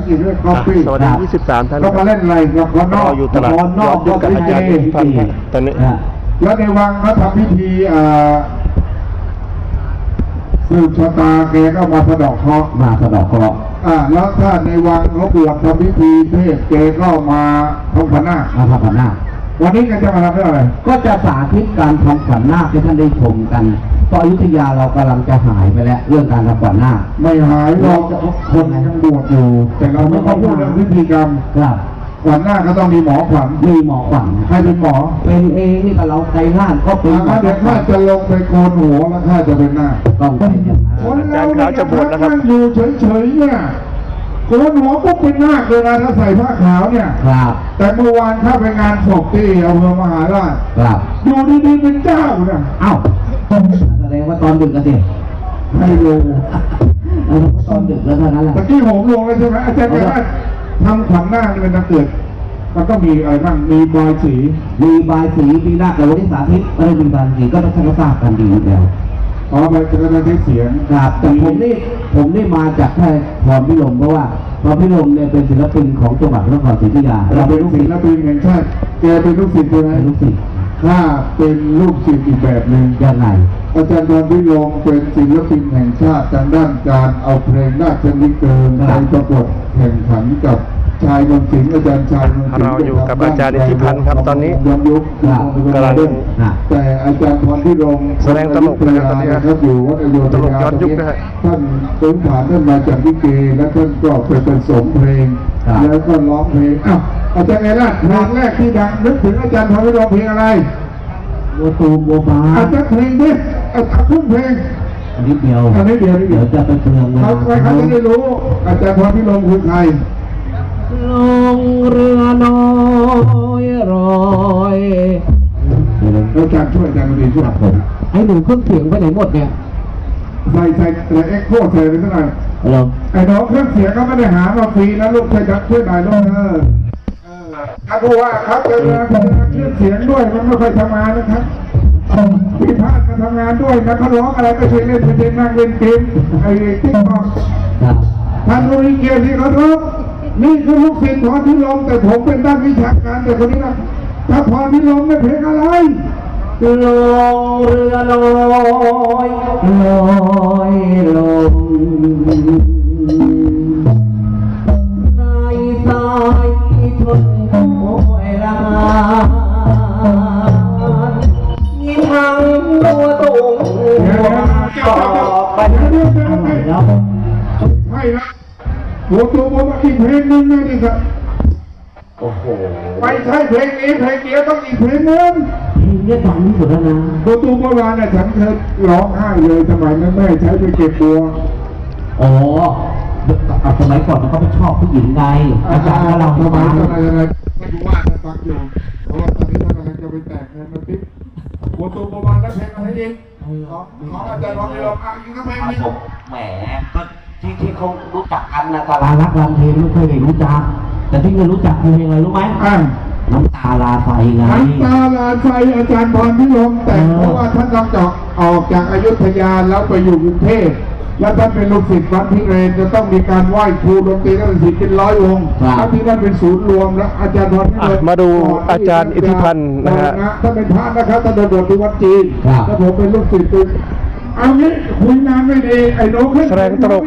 สวัสดี 23 ท่านก็มาเล่นอะไรกับคนนรออกอยู่ตลาดคนนย้ออกนยุคกับอาจารย์ก็พิพันธ์ครับตอนนี้อะแล้วในวังเขาทำพิธีอ่าสืบชะตาแกก็มาสะเดอกเคราะห์มาสะเดอกเคราะห์อ่า แล้วถ้าในวังเขาบวชทำพิธีเทศแกก็มาทำขวัญนาคมาทำขวัญนาค วันนี้แกจะมาทำเรื่องอะไรก็จะสาธิตการทำขวัญนาคให้ท่านได้ชมกันเพราะอยุธยาเรากำลังจะหายไปแล้ว เรื่องการทำขวัญนาคไม่หายเราคนยังบวชอยู่ แต่เราไม่ต้องพูดเรื่องพิธีกรรมครับขวัญนาคก็ต้องมีหมอขวัญมีหมอขวัญใครเป็นหมอ เป็นเองนี่ก็เราใจห้านก็เป็นหมออ่าเดี๋ยวข้าจะลงไปโกนหัวแล้วข้าจะเป็นหน้าคต้องเป็นอย่างนั้นคนอาจารย์ขาวจะบวชแล้วครับนั่งอยู่เฉยๆเนี่ย โกนหัวปุ๊บเป็นนาคเลยนะถ้าใส่ผ้าขาวเนี่ย ครับ แต่เมื่อวานข้าไปงานศพที่อำเภอมหาราชครับอยู่ดีๆเป็นเจ้านะเอ้าแสดงว่าตอนดึกกันสิให้ดูเออตอนดึกแล้วเท่านั้นแหละตะกี้โหมลงเลยใช่ไหมอาจารย์บอกว่าทำขวัญหน้าคนี่เป็นนักเกิดมันก็มีอะไรบ้าง มีบอยสี มีบายสี มีนาคแต่วันนี้สาธิตไม่ได้มีบายสีก็ต้องทราบกันดีอยู่แล้ว อ๋อใบจะกระดาษเสียงครับแต่ผมนี่ผมนี่มาจากแค่พรพิรมเพราะว่าพรพิรมเนี่ยเป็นศิลปินของจังหวัดพระนครศรีอยุธยาเราเป็นลูกศิษย์และเป็นแห่งชาติแกเป็นลูกศิษย์ใช่ไหมเป็นลูกศิษย์ข้าเป็นลูกศิษย์อีกแบบหนึ่งยังไงอาจารย์พรพิรมเป็นศิลปินแห่งชาติทางด้านการเอาเพลงราชนิเกินไปประกวดแข่งขันกับ ชายนนท์สิงห์อาจารย์ชายนนท์สิงห์เราอยู่กับอาจารย์อิทธิพันธ์ครับตอนนี้ย้อนยุคครับกำลังแต่อาจารย์พรพิรมแสดงตลกนะครับตอนนี้นะครับอยู่วัดอโยธตลกยาย้อนยุคนะฮะท่านพื้นฐานท่านมาจากลิเกและท่านก็ไปผสมเพลงครับแล้วก็ร้องเพลงอ้าวอาจารย์ไงล่ะเพลงแรกที่ดังนึกถึงอาจารย์พรพิรมเพลงอะไรบัวตูมบัวฟ้าอาจารย์เพลงดิเอาเอาครึ่งเพลงอันนี้เดียวอันนี้เดียวนิดเดีเดี๋ยยววจะไปเปลืองเวลาเขาใครเขาจะได้รู้อาจารย์พรพิรมคือใคร ลงเรือน้อยรอยเดี๋ยวนะอาจารย์ช่วยอาจารย์ดนตรีช่วยครับผม ไอ้หนูเครื่องเสียงไปไหนหมดเนี่ย ใส่ใส่ใส่เอ็กโคใส่ไปสักหน่อยเหรอไอ้น้องเครื่องเสียงก็ไม่ได้หามาฟรีนะลูกช่วยดับช่วยหน่อยลูกเออเออถ้าผู้ว่าครับเจริญเจริญเครื่องเสียงด้วยมันไม่ค่อยทำงานนะครับพี่พาดมาทำงานด้วยนะเขาร้องอะไรก็ช่วยเล่นไปเล่นนั่งเล่นเกมไอ้ติ๊กต็อกครับท่านรู้เกียรติที่เขารู้ นี่คือลูกศิษย์พรพิรมแต่ผมเป็นด้านวิชาการแต่คนนี้นะถ้าพรพิรมไม่เพลงอะไรลงเรือลอยลอยลมในสายชนโอยละยิ้มทั้งตัวตุ่มต่อไปแล้วใช่นะ หัวตัวผมอีกเพลงหนึงนะนี่ครับโอ้โหไม่ใช่เพลงนี้เพลงเดียวต้องอีกเพลงหนึงเพลงนี้ดังที่สุดแล้วนะหัวตัวเมื่อวานน่ะฉันเคยร้องไห้เลยสมัยนั้นแม่ใช้ไปเก็บบัว อ๋อเอาสมัยก่อนมันก็ไม่ชอบผู้หญิงไงอาจารย์ก็เราสเข้ามัมายอะไรอะไรไม่รู้ว่าจะฟังอยู่เพราะว่าตอนนี้ท่านกำลังจะไปแต่งงานมาติ๊บหัวตัวเมื่อวานแล้วเพลงอะไรอีกของของอาจารย์พรพิรมอะอีกสักเพลงหนึงผมแหมก็ ที่ที่เขารู้จักกันนะก็ลารักลำเพลงไม่เคยได้รู้จัก แต่ที่เคยรู้จักคือเพลงอะไรรู้ไหมอะน้ำตาลาไฟไง น้ำตาลาไฟอาจารย์พรพิรมแต่งเออ เพราะว่าท่านต้องจอกออกจากอยุธยาแล้วไปอยู่กรุงเทพแล้วท่านเป็นลูกศิษย์วัดพิเรนจะต้องมีการไหว้ครูดนตรีนักดนตรีเป็นร้อยวงแล้วที่นั่นเป็นศูนย์รวมแล้วอาจารย์พรพิรอะมมาดูอาจารย์อิทธิพันธ์นะฮะถ้าเป็นพระนะครับท่านโดดที่วัดจีนครับ แล้วผมเป็นลูกศิษย์เป็น เอางี้คุยงานไม่ดีไอ้โน้ตขึ้นแสดงตลก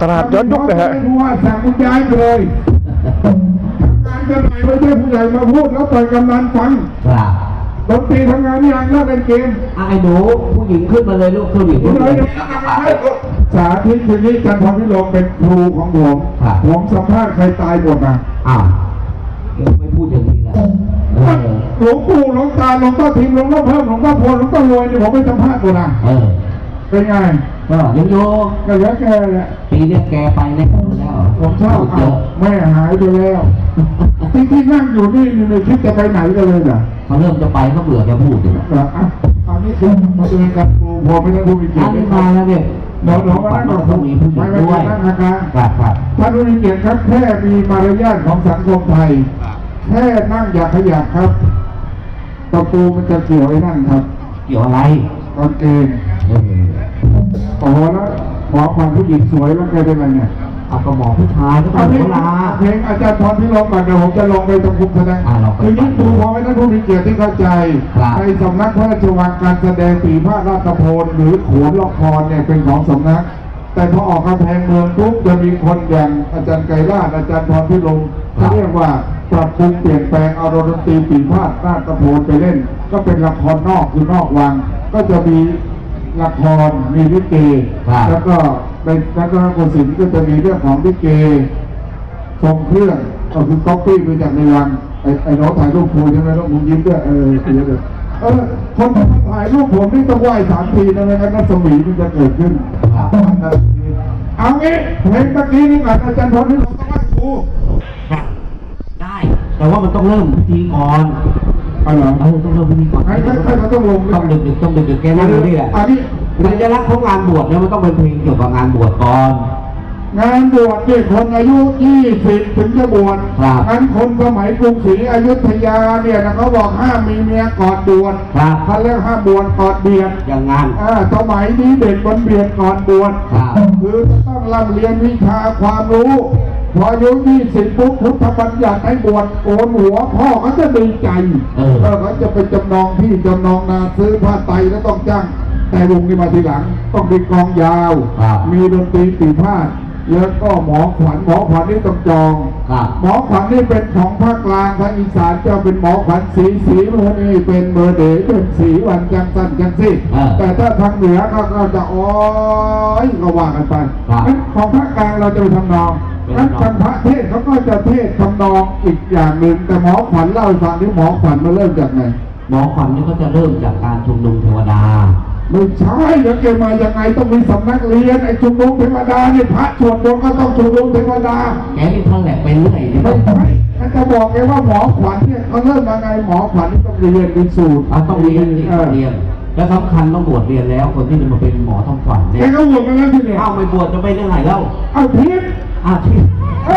ตลาดย้อนยุคนะฮะไม่รู้ว่าสั่งคุณย้ายไปเลยงานกันไหนไม่ใช่ผู้ใหญ่มาพูดแล้วปล่อยกำนันฟังครับดนตรีทำงานยังเล่นเล่นเกมอะไอ้หนูผู้หญิงขึ้นมาเลยลูกผู้หญิงคุขึ้ณนเลมายเลยสาธิตคืนนี้จันทร์พรพิโรมเป็นครูของผมครับผมสัมภาษณ์ใครตายหมดนะอ้าวเดี๋ยวไม่พูดอย่างนี้นะเออหลวงปู่หลวงตาหลวงพ่อทิมหลวงพ่อเพิ่มหลวงพ่อพลหลวงพ่อรวยเนี่ยผมไปสัมภาษณ์หมดนะ เออเป็นไงก็ยังโยก็เหลือแกแหละปีเนี้ยแกไปแน่แล้วผมชอบพูดเยเอาอะแม่หายไปแล้วที่ที่นั่งอยู่นี่นี่ไม่คิดจะไปไหนกันเลยเหรอเขาเริ่มจะไปเขาเบื่อแกพูดอยู่แล้วเหรออะเอานี่คือมาเจอกันครูพอไม่ได้ผู้มีเกียอัรนตินี้มาแล้วเนี่ยน้องน้องมานั่งกับผต้องมมีผู้หญิไม่งไม่ด้วยนั่งนะคะครับครับท่านผู้มีเกียรติครับแค่มีมารยาทของสังคมไทยแค่นั่งอย่าขยับครับตะปูมันจะเกี่ยวไอ้นั่นครับ เกี่ยวอะไรกางเกงเออ โอ้โหแล้วหมอความผู้หญิงสวยแล้วแกเป็นอะไรเนี่ยเอากระหมอผู้ชายก็ต้อัอนงนี้โบราณเพลงอาจารย์พรพิรมก่อนเดี๋ยวผมจะลงไปตรงคุมแสดงอ่าลองไปคือยิ่งดูพอให้ท่านผู้มีเกียรติที่เข้าใจครับ ในสำนักพระราชวังการแสดงปีพาดราชโพลหรือโขนละครเนี่ยเป็นของสำนัก แต่พอออกกำแพงเมืองปุ๊บจะมีคนอย่างอาจารย์ไกรราชอาจารย์พรพิรมเขาเรียกว่าปรับปรุงเปลี่ยนแปลงเอาดนตรีปีพาดราชโพลไปเล่น ก็เป็นละครนอกคือนอกวัง ก็จะมี ละครมีลิเกครับ แล้วก็ในนักดนตรีศิลป์ก็จะมีเรื่องของลิเกทรงเครื่องก็คือก๊อปปี้มาจากในวังไอ้ไอ้น้องถ่ายรูปครูใช่ไหมน้องผมยิ้มด้วยเออเสียเลยเออคนที่มาถ่ายรูปผมนี่ต้องไหว้สามทีนะไม่งั้นรัศมีมันจะเกิดขึ้น ครับเอางี้เพลงตะกี้นี่ก่อนอาจารย์พลที่เราต้องไหว้ครู ได้ แต่ว่ามันต้องเริ่มพิธีก่อน เอาเหรอเออต้องเริ่มพิธีก่อนให้ให้ให้เราต้องลงต้องดึกๆต้องดึกๆแกนั่งอยู่นี่แหละอันนี้สัญลักษณ์ของงานบวชเนี่ยมันต้องเป็นเพลงเกี่ยวกับงานบวชก่อน งานบวชนี่คนอายุ20ถึงจะบวชครับงั้นคนสมัยกรุงศรีอยุธยาเนี่ยนะเขาบอกห้ามมีเมียก่อนบวชครับเขาเรียกห้ามบวชก่อนเบียดอย่างงานอ่าสมัยนี้เด็กมันเบียดก่อนบวชครับคือจะต้องร่ำเรียนวิชาความรู้ พออายุ20ปุ๊บพุทธบัญญัติให้บวชโกนหัว พ่อเขาจะดีใจเออเขาจะไปจำนองที่จำนองนาซื้อผ้าไตรแล้วต้องจ้าง แต่วงนี้มาทีหลัง ต้องมีกลองยาว ครับ มีดนตรีปีพาดแล้วก็หมอขวัญหมอขวัญนี่ต้องจอง ครับ หมอขวัญนี่เป็นของภาคกลางทางอีสานจะเป็นหมอขวัญสีสีโมนี่เป็นเบอร์เดย์เป็นสีวันจังสันจังสิอ่าแต่ถ้าทางเหนือก็ก็จะโอ้ยก็ว่ากันไปครับ งั้นของภาคกลางเราจะไปทำนองเป็ นงั้นทำนองทางพระเทศเขาก็จะเทศทำนองอีกอย่างหนึ่งแต่หมอขวัญเล่าให้ฟังที่หมอขวัญมาเริ่มจากไหนหมอขวัญนี่ก็จะเริ่มจากการชุมนุมเทวดาไม่ใช่เดี๋ยวแกมายังไงต้องมีสำนักเรียนไอ้ชุมนุมเทวดาเนี่ยพระสวดมนต์ก็ต้องชุมนุมเทวดาแกนี่ท่านแหลกไปเรื่อยเลยไม่ใช่ฉันจะบอกแกว่าหมอขวัญเนี่ยเขาเริ่มมาไงหมอขวัญนี่ต้องเรียนเป็นสูตรอะต้องเรียนสิเอต้อองเรียนแล้วสำคัญต้องบวชเรียนแล้วคนที่จะมาเป็นหมอทำขวัญแกเนี่ยก็บวชมาแล้วทีเนี่ยเข้าไม่บวชจะไปเรื่องไหนเล่าเอาทิศ อาที่เอ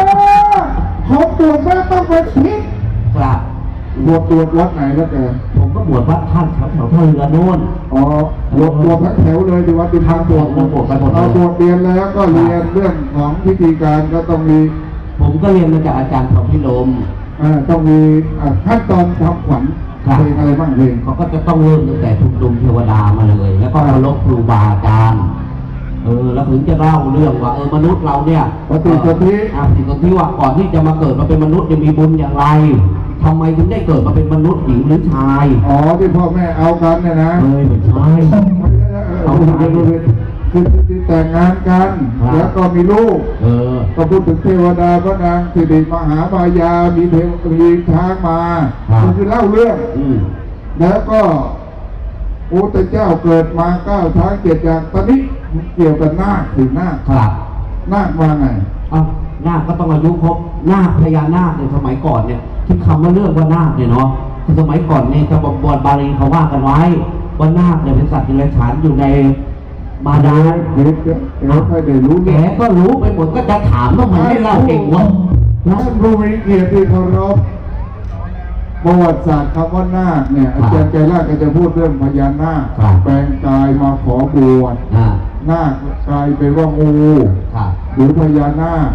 อเขาบวชแล้วต้องเป็นทิศครับบวชบวชวัดไหนแล้วแกผมก็บวชวัดท่านแถวแถวท่าเรือโน่นอ๋อบวชบวชทั้งแถวเลยที่วัดดินทางบวชทั้งบวชไปหมดเลยเราบวชเรียนแล้วก็เรียนเรื่องของพิธีการก็ต้องมี ผมก็เรียนมาจากอาจารย์ทองพิโลมเอ่อต้องมีอะขั้นตอนทำขวัญครับเพลงอะไรบ้างเพลงเขาก็จะต้องเริ่มตั้งแต่ชุมนุมเทวดามาเลย แล้วก็เคารพครูบาอาจารย์ เออแล้วถึงจะเล่าเรื่องว่าเออมนุษย์เราเนี่ยปฏิสนธิ อ่าปฏิสนธิว่าก่อนที่จะมาเกิดมาเป็นมนุษย์จะมีบุญอย่างไรทำไมถึงได้เกิดมาเป็นมนุษย์หญิงหรือชายอ๋อที่พ่อแม่เอากันเนี่ยนะเอ้ยไม่ใช่ เอาคือคือแต่งงานกัน ครับ แล้วก็มีลูก เออ ก็พูดถึงเทวดาพระนางสิริมหามายา มีเทวมีช้างมาครับ ก็คือเล่าเรื่อง อืม แล้วก็โอ้แต่เจ้าเกิดมาเก้าช้างเจ็ดอย่างตอนนี้ เกี่ยวกับนาคถึงนาคครับนาคมาไง เอานาคก็ต้องอายุครบนาคพญานาคในสมัยก่อนเนี่ยที่คำว่าเรื่องว่านาคเนี่ยเนาะคือสมัยก่อนเนี่ยจะบอกบวชบาลีเขาว่ากันไว้ว่านาคเนี่ยเป็นสัตว์เดรัจฉานอยู่ในบาดาลเด็กเด็กไม่ได้รู้แกเรื่องก็รู้ไปหมดก็จะถามว่ามันไม่เล่าเก่งวะท่านผู้มีเกียรติที่เคารพประวัติศาสตร์คำว่านาคเนี่ยอาจารย์ใจรากก็จะพูดเรื่องพญานาคครับแปลงกายมาขอบวชอ่า นาคกลายเป็นว่างูครับหรือพญานาค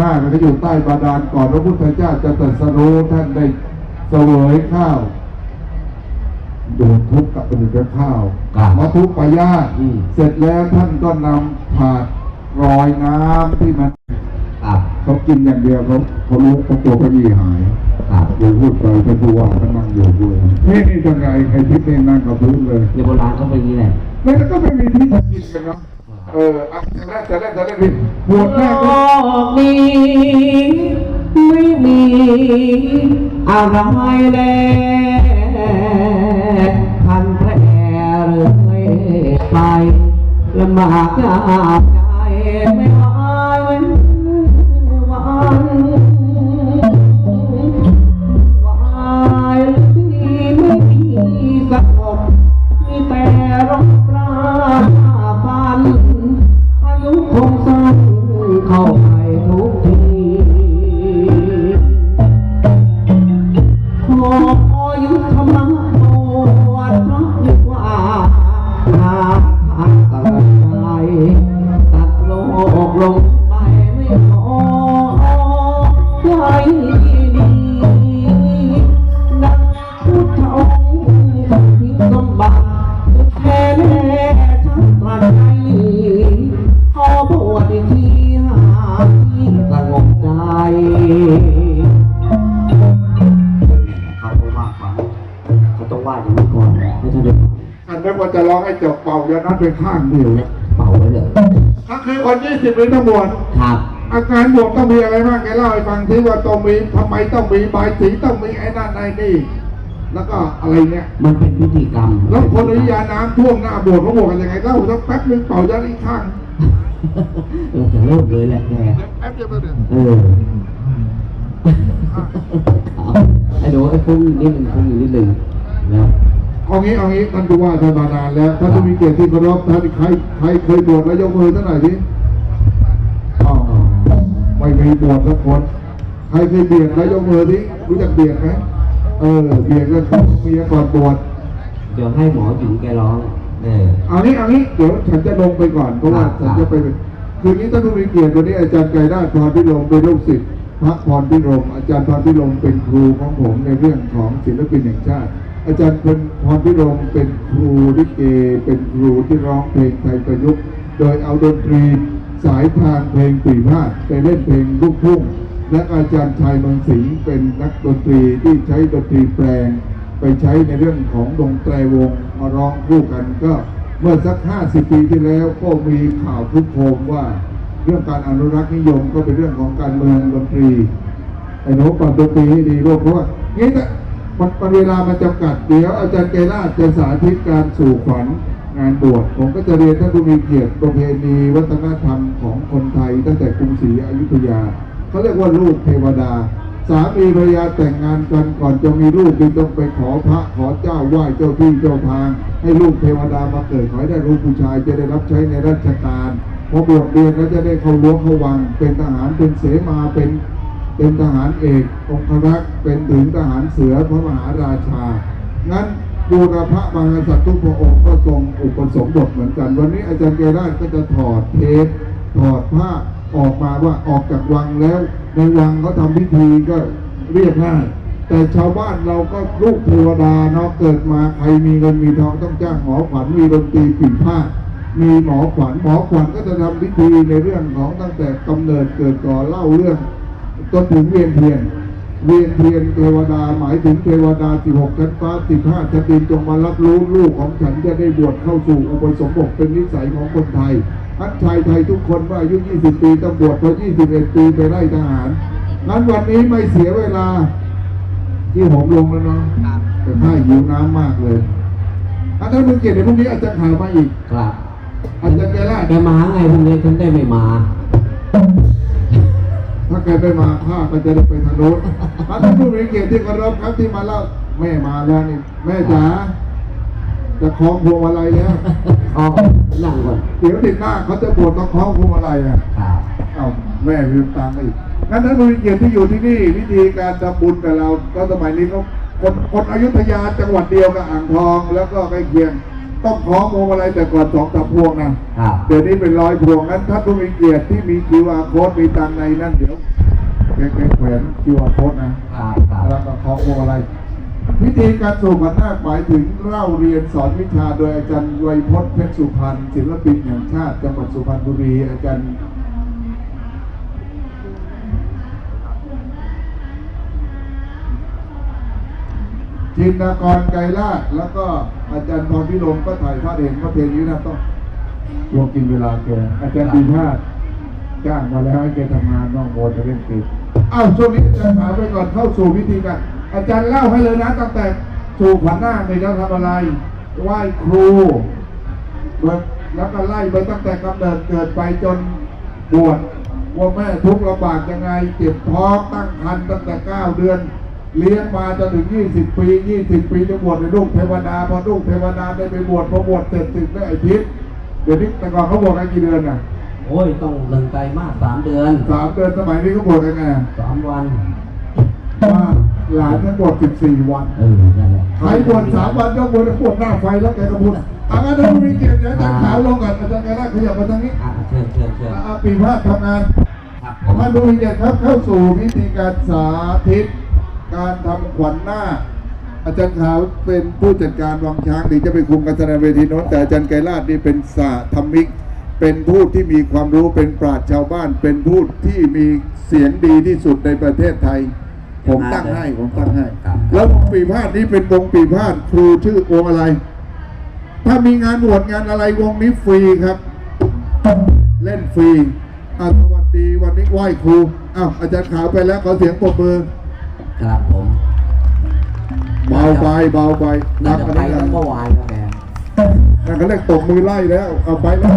นาคก็อยู่ใต้บาดาลก่อนพระพุทธเจ้าจะตรัสรู้ท่านได้เสวยข้าวโดนทุบกับเป็นกับข้าวครับมาทุบปายาตอืมเสร็จแล้วท่านก็นำผาดรอยน้ำที่มันครับเขากินอย่างเดียวเขาเขารู้เขาตัวเขายี่หายครับเดี๋ยวพูดไปเป็นผู้ว่าก็นั่งอยู่ด้วยนี่นี่จังไงไอ้ทิศนี่นั่งกับพื้นเลยในโบราณก็เป็นอย่างนี้แหละ แล้วก็ไม่มีที่จะกินกันเนาะเอออะจะเล่นจะเล่นจะเล่นพี่บวชแรกโลก็กนี้ไม่มีอะไรแลพันแพร่เรื่อยไปลำบากยากใจไม่ ไม่ใช่เดี๋ยวอันนั้นว่าจะร้องให้จบเป่ายานัดเป็นข้างเดียวเป่าไว้เลยถ้าคือคนยี่สิบหรือทั้งบวชครับอาการบวชต้องมีอะไรบ้างแกเล่าให้ฟังที่ว่าต้องมีทำไมต้องมีใบายสีต้องมีไอ้นั่นไอ้นี่ แล้วก็อะไรเนี่ย มันเป็นพิธีกรรม แล้วคนอยุธยาน้ำท่วมหน้าโบสถ์เขาบอกกันยังไงเล่าสักแป๊บนึงเป่ายันอีกข้างเราจะเริ่มเลยแหละแกแป๊บเดียวเดียวเออไอ้ดูไอ้ฟุ้งอีกนิดหนึ่งฟุ้งอีกนิดหนึ่งนะ เอางี้เอางี้ท่านผู้ว่าท่านมานานแล้วท่านจะมีเกียรติที่เคารพท่านใครใครเคยบวชแล้วยกมือท่านหน่อยสิอ๋อไม่มีบวชสักคนใครเคยเบียดแล้วยกมือสิรู้จักเบียดไหมเออเบียดก็ต้องเมียก่อนบวชเดี๋ยวให้หมอหญิงแกร้องเออเอานี้เอานี้เดี๋ยวฉันจะลงไปก่อนเพราะว่าครับฉันจะไปเป็นคืนนี้ท่านผู้มีเกียรติวันนี้อาจารย์ไกรได้พรพิรมเป็นลูกศิษย์พระพรพิรมอาจารย์พรพิรมเป็นครูของผมในเรื่องของศิลปินแห่งชาติ อาจารย์เป็นพรพิรมเป็นครูลิเก เป็นครูที่ร้องเพลงไทยประยุกต์ โดยเอาดนตรีสายทางเพลงปีพาดไปเล่นเพลงลูกทุ่ง และอาจารย์ชายเมืองสิงห์เป็นนักดนตรีที่ใช้ดนตรีแปลง ไปใช้ในเรื่องของดงไตรวงมาร้องคู่กันก็เมื่อสัก 50 ปีที่แล้วก็มีข่าวทุกโคมว่า เรื่องการอนุรักษ์นิยมก็เป็นเรื่องของการเมืองดนตรีไอ้หนูปรับดนตรีให้ดีลูกเพราะว่างี้แต่ มันเวลามันจำกัดเดี๋ยวอาจารย์เกราจะสาธิตการสู่ขวัญงานบวชผมก็จะเรียนท่านผู้มีเกียรติประเพณีวัฒนธรรมของคนไทย ตั้งแต่กรุงศรีอยุธยาเขาเรียกว่าลูกเทวดา สามีภรรยาแต่งงานกันก่อนจะมีลูกจึงต้องไปขอพระขอเจ้าไหว้เจ้าที่เจ้าทาง ให้ลูกเทวดามาเกิดขอให้ได้ลูกผู้ชายจะได้รับใช้ในราชการพอบวชเรียนแล้วจะได้เข้ารั้วเข้าวัง เป็นทหารเป็นเสมาเป็น เป็นทหารเอกองครักษ์เป็นถึงทหารเสือพระมหาราชา งั้นบูรพระมหากษัตริย์ทุกพระองค์ก็ทรงอุปสมบทเหมือนกัน วันนี้อาจารย์เกราชก็จะถอดเทปถอดผ้าออกมาว่าออกจากวังแล้ว ในวังเขาทำพิธีก็เรียบง่ายแต่ชาวบ้านเราก็ลูกเทวดาเนาะเกิดมาใครมีเงินมีทองต้องจ้างหมอขวัญมีดนตรีปีพามีหมอขวัญหมอขวัญก็จะทำพิธีในเรื่องของตั้งแต่กำเนิดเกิดก่อเล่าเรื่อง จนถึงเวียนเทียน เวียนเทียนเทวดาหมายถึงเทวดา16ชั้นฟ้า15ชั้นดินจงมารับรู้ลูกของฉันจะได้บวชเข้าสู่อุปสมบทเป็นนิสัยของคนไทยทัดชายไทยทุกคนว่าอายุ 20 ปีต้องบวชพอ21 ปีไปไล่ทหารงั้นวันนี้ไม่เสียเวลา ที่ผมลงแล้วเนาะแต่ข้าหิวน้ำมากเลยอาจารย์มึงเกียรติเดี๋ยวพรุ่งนี้อาจารย์ข่าวมาอีก ครับอาจารย์แกล่าแกมาไงพรุ่งนี้ฉันได้ไม่มาถ้า แกไม่มาข้าก็จะได้ไปทางโน้นอาจารย์ผู้มีเกียรติที่เคารพครับที่มาเล่าแม่มาแล้วนี่แม่จ๋าจะคล้องพวงมาลัยแล้วอ๋อนั่งก่อนเดี๋ยวติดหน้าเขาจะปวดต้องคล้องพวงมาลัยอะครับเอ้าแม่ลืมตังค์อีกงั้นท่านผู้มีเกียรติที่อยู่ที่นี่ วิธีการทำบุญกับเราก็สมัยนี้เขาคนคนอยุธยาจังหวัดเดียวกับอ่างทองแล้วก็ใกล้เคียงต้องคล้องพวงมาลัยแต่ก่อนสองสามพวงนะครับเดี๋ยวนี้เป็นร้อยพวงงั้นท่านผู้มีเกียรติที่มี QR code มีตังค์ในนั่นเดี๋ยว แกแกแขวน QR code นะครับครับแล้วก็คล้องพวงมาลัยวิธีการสู่ขวัญนาคหมายถึงเล่าเรียนสอนวิชาโดยอาจารย์ไวยพจน์เพชรสุพรรณศิลปินแห่งชาติจังหวัดสุพรรณบุรีอาจารย์จินนากรไกรลาดแล้วก็อาจารย์พรพิรมก็ถ่ายภาพเห็นว่าเพลงนี้นะต้องรวมกินเวลาแกอาจารย์ปีพาดจ้างมาแล้วให้แกทำงานนอกโบสถ์จะเล่นติด อ้าวช่วงนี้อาจารย์ถามไปก่อนเข้าสู่พิธีกันอาจารย์เล่าให้เลยนะตั้งแต่สู่ขวัญหน้าคในแล้วทำอะไรไหว้ครูแล้วก็ไล่ไปตั้งแต่กำเนิดเกิดไปจนบวชว่าแม่ทุกข์ลำบากยังไงเจ็บท้องตั้งครรภ์ตั้งแต่เก้าเดือน เลี้ยงมาจนถึง 20 ปี 20 ปีจะบวชในลูกเทวดาพอลูกเทวดาได้ไปบวชพอบวชเสร็จสึกได้ไอาทิตย์เดี๋ยวนี้แต่ก่อนเขาบวชกันกี่เดือนน่ะ โอ้ยต้องหนึ่งไตรมาสสามเดือนสามเดือนสมัยนี้เขาบวชกันไงสามวันว่าหลานท่านบวช14วันเออนั่นแหละใครบวชสามวันก็บวชบวชหน้าไฟแล้วแกก็พูดอางั้นถ้ามีเกียรติเดี๋ยวอาจารย์ขาวลงก่อนอาจารย์แกน่าขยับมาทางนี้อะเชิญเชิญเชิญอ่าปีพาดทำงานครับผมท่านผู้มีเกียรติครับเข้าสู่พิธีการสาธิต การทำขวัญหน้าคอาจารย์ขาวเป็นผู้จัดการวังช้างดีจะไปคุมการแสดงเวทีโน้นแต่อาจารย์ไกรลาดนี่เป็นสาธรรมิก เป็นผู้ที่มีความรู้เป็นปราชญ์ชาวบ้าน เป็นผู้ที่มีเสียงดีที่สุดในประเทศไทย ผมตั้งให้ผมตั้งให้ ครับแล้ววงปีพาดนี้เป็นวงปีพาดครูชื่อวงอะไร ถ้ามีงานบวชงานอะไรวงนี้ฟรีครับ เล่นฟรีอะสวัสดีวันนี้ไหว้ครูอ้าวอาจารย์ขาวไปแล้วขอเสียงปรบมือครับผม เบาไปเบาไปน่ารับจะอันไปนี้กัตั้นงเมื่อวานแล้วแก นั่นเขาเรียกตบมือไล่แล้วเอาไปแล้ว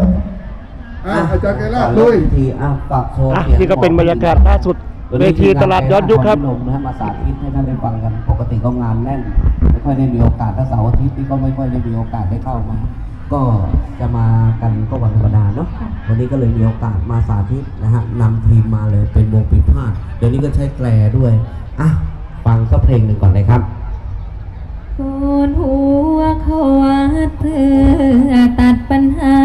อะอาจารย์ไกรลาดด้วยทีอะฝากโชว์อะเสียงนี่ก็เป็นบรรยากาศล่าสุด เวทีตลาดย้อนยุคครับนมนะฮะมาสาธิตให้ท่านได้ฟังกัน ปกติก็งานแน่น ไม่ค่อยได้มีโอกาสถ้าเสาร์อาทิตย์นี่ก็ไม่ค่อยได้มีโอกาสได้เข้ามา ก็จะมากันก็วันธรรมดาเนาะ วันนี้ก็เลยมีโอกาสมาสาธิตนะฮะนำทีมมาเลยเป็นวงปีพาดเดี๋ยวนี้ก็ใช้แกลด้วย อะ ฟังสักเพลงหนึ่งก่อนเลยครับ โกนหัวเขาวัดเพื่อตัดปัญหา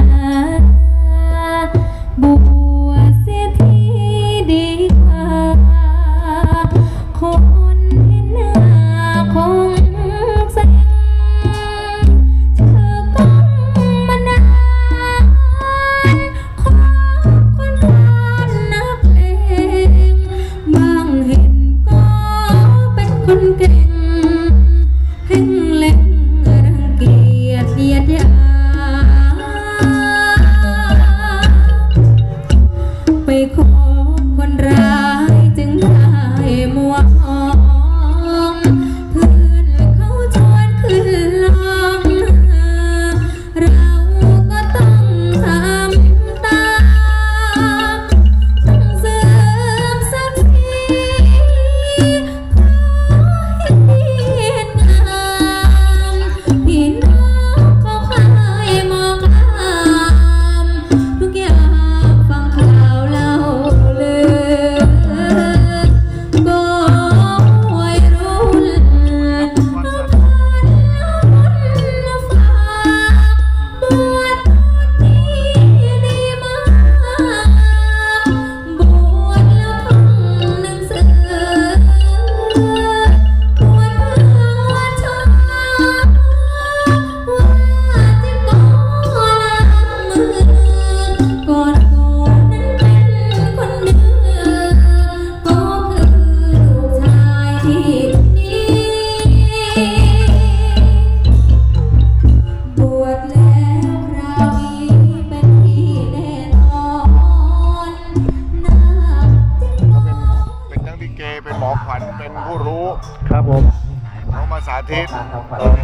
ธิต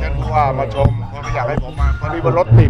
ท่านผู้ว่ามาชมเพราะไม่อยากให้ผมมาพอดีว่ารถติดอ๋อ